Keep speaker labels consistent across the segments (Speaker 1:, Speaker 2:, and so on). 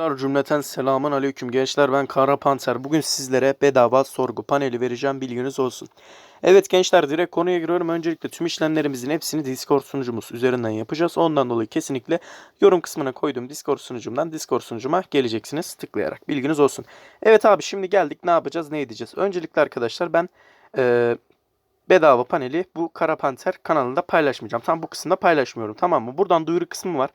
Speaker 1: Dostlar cümleten selamun aleyküm gençler ben Kara Panter. Bugün sizlere bedava sorgu paneli vereceğim bilginiz olsun. Evet gençler direkt konuya giriyorum. Öncelikle tüm işlemlerimizin hepsini Discord sunucumuz üzerinden yapacağız. Ondan dolayı kesinlikle yorum kısmına koyduğum Discord sunucumdan Discord sunucuma geleceksiniz tıklayarak bilginiz olsun. Evet abi şimdi geldik ne yapacağız ne edeceğiz. Öncelikle arkadaşlar ben eee bedava paneli bu Kara Panter kanalında paylaşmayacağım. Tam bu kısımda paylaşmıyorum tamam mı? Buradan duyuru kısmı var.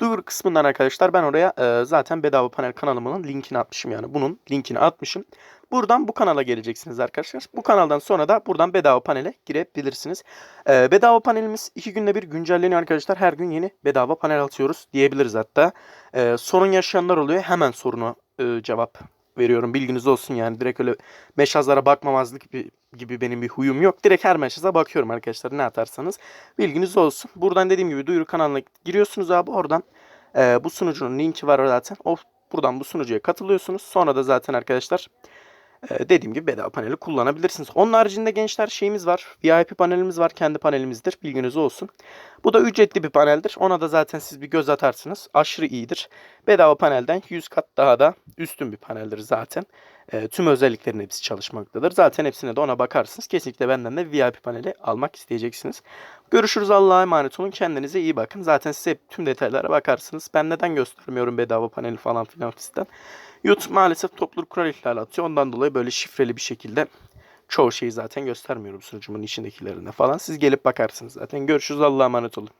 Speaker 1: Duyuru kısmından arkadaşlar ben oraya e, zaten bedava panel kanalımın linkini atmışım yani. Bunun linkini atmışım. Buradan bu kanala geleceksiniz arkadaşlar. Bu kanaldan sonra da buradan bedava panele girebilirsiniz. E, bedava panelimiz iki günde bir güncelleniyor arkadaşlar. Her gün yeni bedava panel atıyoruz diyebiliriz hatta. E, sorun yaşayanlar oluyor. Hemen sorunu e, cevap veriyorum. Bilginiz olsun yani. Direkt öyle meşazlara bakmamazlık gibi, gibi benim bir huyum yok. Direkt her meşaza bakıyorum arkadaşlar ne atarsanız. Bilginiz olsun. Buradan dediğim gibi duyuru kanalına giriyorsunuz abi. Oradan e, bu sunucunun linki var zaten. O buradan bu sunucuya katılıyorsunuz. Sonra da zaten arkadaşlar e, dediğim gibi bedava paneli kullanabilirsiniz. Onun haricinde gençler şeyimiz var. VIP panelimiz var. Kendi panelimizdir. Bilginiz olsun. Bu da ücretli bir paneldir. Ona da zaten siz bir göz atarsınız. Aşırı iyidir. Bedava panelden 100 kat daha da üstün bir paneldir zaten. E, tüm özelliklerin hepsi çalışmaktadır. Zaten hepsine de ona bakarsınız. Kesinlikle benden de VIP paneli almak isteyeceksiniz. Görüşürüz. Allah'a emanet olun. Kendinize iyi bakın. Zaten size tüm detaylara bakarsınız. Ben neden göstermiyorum bedava paneli falan filan fistan. YouTube maalesef topluluk kural ihlali atıyor. Ondan dolayı böyle şifreli bir şekilde çoğu şeyi zaten göstermiyorum sunucumun içindekilerine falan. Siz gelip bakarsınız zaten. Görüşürüz. Allah'a emanet olun.